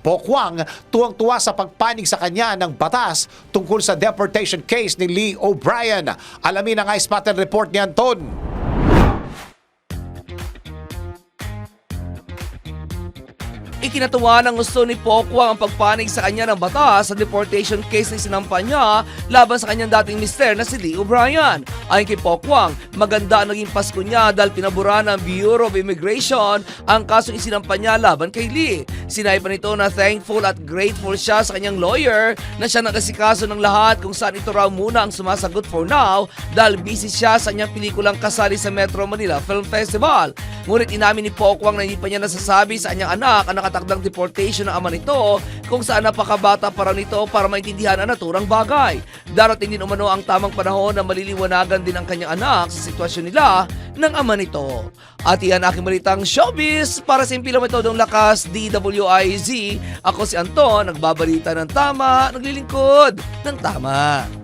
Pokwang tuwang-tuwa sa pagpanig sa kanya ng batas tungkol sa deportation case ni Lee O'Brien. Alamin ang Ice Pattern Report ni Anton. Ikinatuwa ng gusto ni Pokwang ang pagpanig sa kanya ng batas sa deportation case na sinampa niya laban sa kanyang dating mister na si Lee O'Brien. Ayon kay Pokwang, maganda ang naging Pasko niya dahil pinabura ng Bureau of Immigration ang kasong isinampa niya laban kay Lee. Sinabi pa nito na thankful at grateful siya sa kanyang lawyer na siya nagasikaso ng lahat kung saan ito raw muna ang sumasagot for now dahil busy siya sa kanyang pelikulang kasali sa Metro Manila Film Festival. Ngunit inamin ni Pokwang na hindi pa niya nasasabi sa kanyang anak ang nakatakdang deportation ng ama nito kung saan napakabata para nito para maintindihan ang naturang bagay. Darating din umano ang tamang panahon na maliliwanagan din ang kanyang anak sa sitwasyon nila ng ama nito. At iyan aking balitang showbiz para sa impila metodong lakas DWIZ. Ako si Anton, nagbabalita ng tama, naglilingkod ng tama.